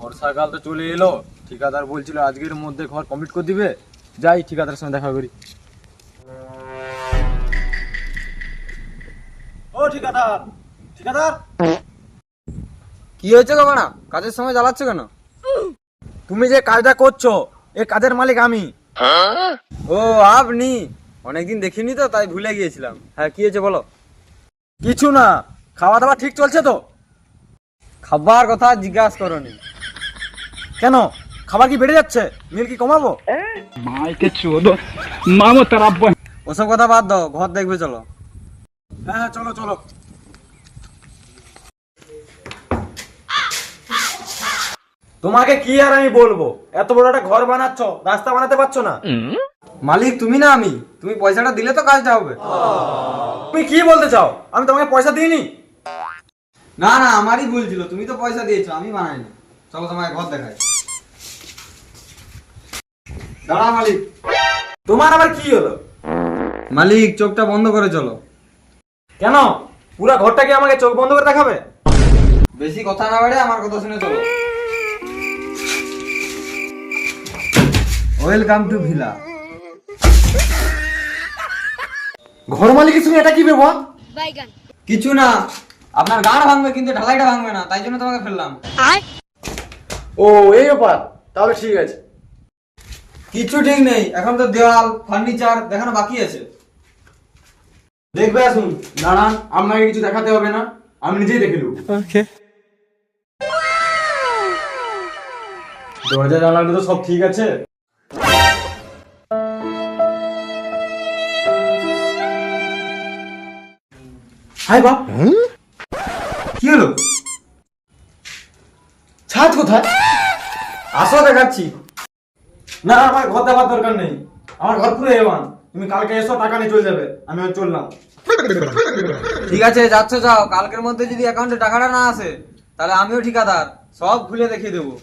বর্ষাকাল তো চলে এলো, ঠিকাদার বলছিল আজকের মধ্যে ঘর কমপ্লিট করে দিবে। যাই ঠিকাদারের সঙ্গে দেখা করি। ও, ঠিকাদার! ঠিকাদার! কি হয়েছে গো কাজের সময় জ্বালাচ্ছ কেন? তুমি যে কাজটা করছ, এ কাজের মালিক আমি। ও, আপনি? অনেকদিন দেখিনি তো, তাই ভুলে গিয়েছিলাম। হ্যাঁ কি হয়েছে বলো? কিছু না, খাওয়া দাওয়া ঠিক চলছে তো? খাবার কথা জিজ্ঞাসা করনি। কেন? খাবার কি বেড়ে যাচ্ছে? মিল কি কমাবো? ওসব কথা বাদ দাও ঘর দেখবে চলো। হ্যাঁ হ্যাঁ চলো চলো। তোমাকে কি আর আমি বলব? এত বড় একটা ঘর বানাচ্ছ রাস্তা বানাতে পারছ না? মালিক তুমি না আমি। তুমি পয়সাটা দিলে তো কাজটা হবে। তুমি কি বলতে চাও? আমি তোমাকে পয়সা দিইনি? না না আমারই ভুল ছিল। তুমি তো পয়সা দিয়েছ আমি বানাইনি। চলো তোমাকে ঘর দেখাই। দাঁড়া মালিক। তোমার আবার কি হলো? মালিক চোখটা বন্ধ করে চলো। কেন? পুরো ঘরটা কি আমাকে চোখ বন্ধ করে দেখাবে? বেশি কথা না বাড়ে আমার কথা শুনে চলো। ওয়েলকাম টু ভিলা ঘর মালিকের সঙ্গে এটা কি ব্যবহার? বাইগান। কিছু না। আপনার গান ভাঙবে কিন্তু ঢালাইটা ভাঙবে না তাই জন্য তোমাকে ফেললাম। ও এই ব্যাপার। তাহলে ঠিক আছে। কিছু ঠিক নেই এখন তো দেওয়াল ফার্নিচার দেখানো বাকি আছে। দেখবে আসুন দাঁড়ান আপনাকে কিছু দেখাতে হবে না আমি নিজেই দেখে নেব। দরজা জানালা তো সব ঠিক আছে। হাই বাপ। কি হলো? ছাদ কোথায়? আসো দেখাচ্ছি। না, আমার ঘর দেওয়ার দরকার নেই। আমার ঘর পুরো এমন তুমি কালকে এসো, টাকা নিয়ে চলে যাবে। আমি চললাম। ঠিক আছে, যাচ্ছে, যাও। কালকের মধ্যে যদি অ্যাকাউন্টে টাকাটা না আসে, তাহলে আমিও ঠিকাদার। সব খুলে দেখিয়ে দেবো।